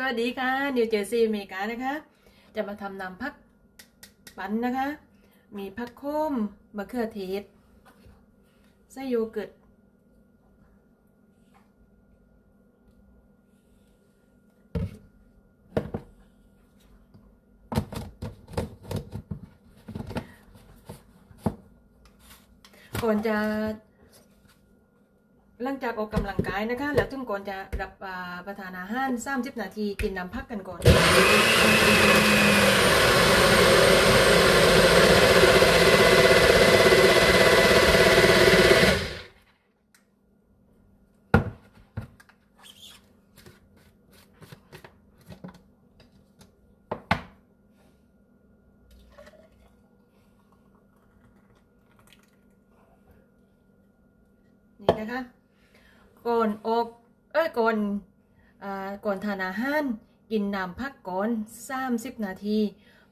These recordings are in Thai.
สวัสดีค่ะนิวเจอร์ซีย์อเมริกานะคะ จะมาทำน้ำพักปั่นนะคะ มีพักโคมมะเขือเทศไส้โยเกิร์ตก่อนจะ หลังจากออกกำลังกายนะคะ แล้วถึงก่อนจะรับประทานอาหาร30นาทีกินน้ำพักกันก่อนนี่นะคะ กอนอกเอ้ยก่อนอ่าก่อนทานอาหารกินน้ำพักก่อน 30 นาที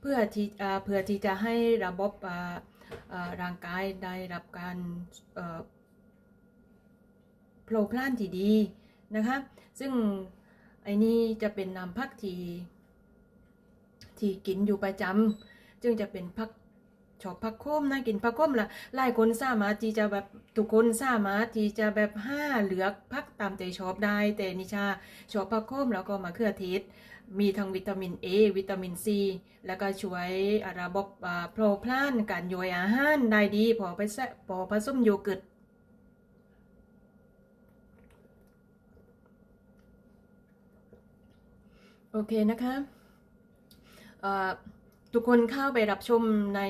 เพื่อที่อ่าเพื่อที่จะให้ระบบอ่อ่ร่างกายได้รับการเอ่อโผล่พล่านที่ดีนะคะซึ่งไอ้นี่จะเป็นน้ำพักที่ที่กินอยู่ประจำจึงจะเป็นพัก ชอบผักโคมนะกินผักโคมละหลายคนสามารถที่จะแบบทุกคนสามารถที่จะแบบห้าเหลือกพักตามใจชอบได้ แต่นิชาชอบผักโคมแล้วก็มะเขือเทศมีทั้งวิตามิน A วิตามิน C แล้วก็ช่วยระบบอ่าโปรพลานการย่อยอาหารได้ดี พอไปแซะพอผสมโยเกิร์ตโอเคนะคะอ่า ทุกคนเข้าไปรับชมใน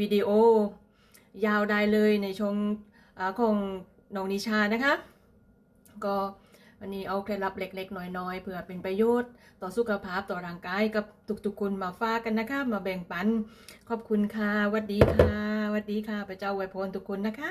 วิดีโอ ยาวได้เลยในช่องอของน้องนิชานะคะ ก็วันนี้เอาเคล็ดลับเล็กๆ น้อยๆ เพื่อเป็นประโยชน์ต่อสุขภาพต่อร่างกายกับทุกๆคนมาฝากันนะคะ มาแบ่งปัน ขอบคุณค่ะวัดดีค่ะวัดดีค่ะพระเจ้าไวยพรทุกคนนะคะ